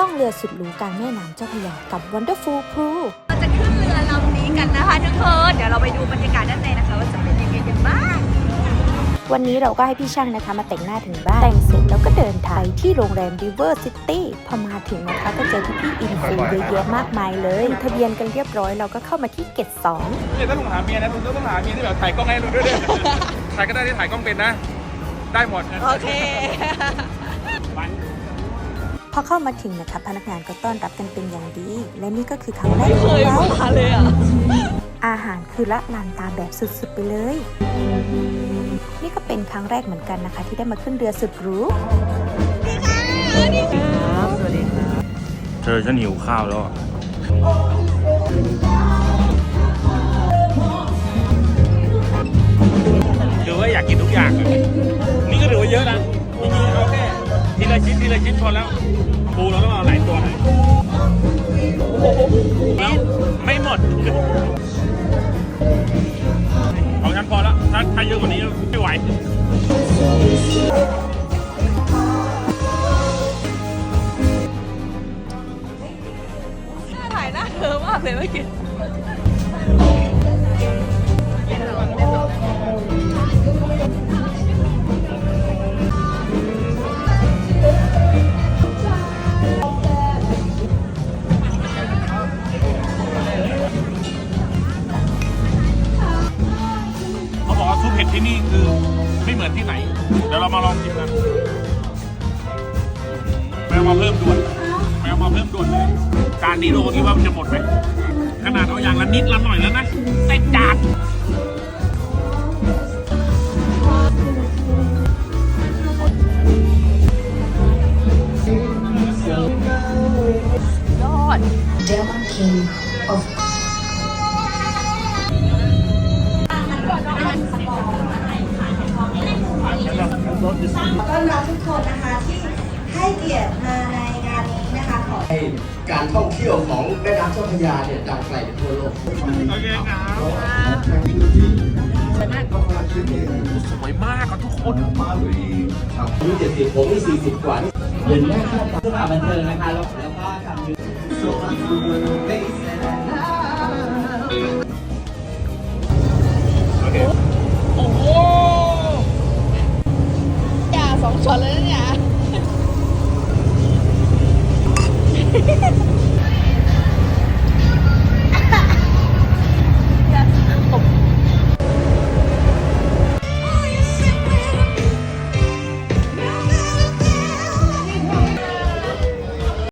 ล่องเรือสุดหรูกลางแม่น้ำเจ้าพระยากับ Wonderful Cruise เราจะขึ้นเรือลำนี้กันนะคะทุกคนเดี๋ยวเราไปดูบรรยากาศด้านในนะคะ ว่าจะเป็นยังไงกันบ้างวันนี้เราก็ให้พี่ช่างนะคะมาแต่งหน้าถึงบ้าน แต่งเสร็จแล้วก็เดินทางไปที่โรงแรม River City พอมาถึงนะคะก็เจอพี่ๆอินฟูเยอะแยะมากมายเลยลงทะเบียนกันเรียบร้อยเราก็เข้ามาที่เกตสองเนี่ยถ้าลุงหาเมียนะลุงต้องหาเมียที่แบบถ่ายกล้องให้ลุงด้วยด้วยถ่ายก็ได้ที่ถ่ายกล้องเป็นนะ ได้หมด โอเค พอเข้ามาถึงนะคะพนักงานก็ต้อนรับกันเป็นอย่างดี และนี่ก็คือครั้งแรกเคของยเรามาเลยอะอาหารคือละลานตาแบบสุดๆไปเลย นี่ก็เป็นครั้งแรกเหมือนกันนะคะ ที่ได้มาขึ้นเรือสุดหรูเธอฉันหิวข้าวแล้ว ละชิ้นทีละชิ้นพอแล้วปูเราต้องเอาหลายตัวหน่อยแล้วไม่หมดของฉันพอแล้วถ้าถ้าเยอะกว่านี้ไม่ไหวหน้าถ่ายหน้าเธอมากเลยเมื่อกี้ ที่นี่คือไม่เหมือนที่ไหน เดี๋ยวเรามาลองชิมกันแมวมาเพิ่มด่วนแมวมาเพิ่มด่วนเลยจานนี้โลคิดว่ามันจะหมดไหมขนาดเอาอย่างละนิดละหน่อยแล้วนะเต็มจานยอด Demon King ต้อนรับทุกคนนะคะที่ให้เกียรติมาในงานนี้นะคะขอให้การท่องเที่ยวของแม่น้ำเจ้าพระยาเนี่ยดังไกลไปทั่วโลก โอเคครับสวยมากครับทุกคนอายุ70ผมนี่40กว่านี่เห็นแม่ข้าตาสถาบันเทิงนะคะแล้วแล้วก็ทำอยู่โอ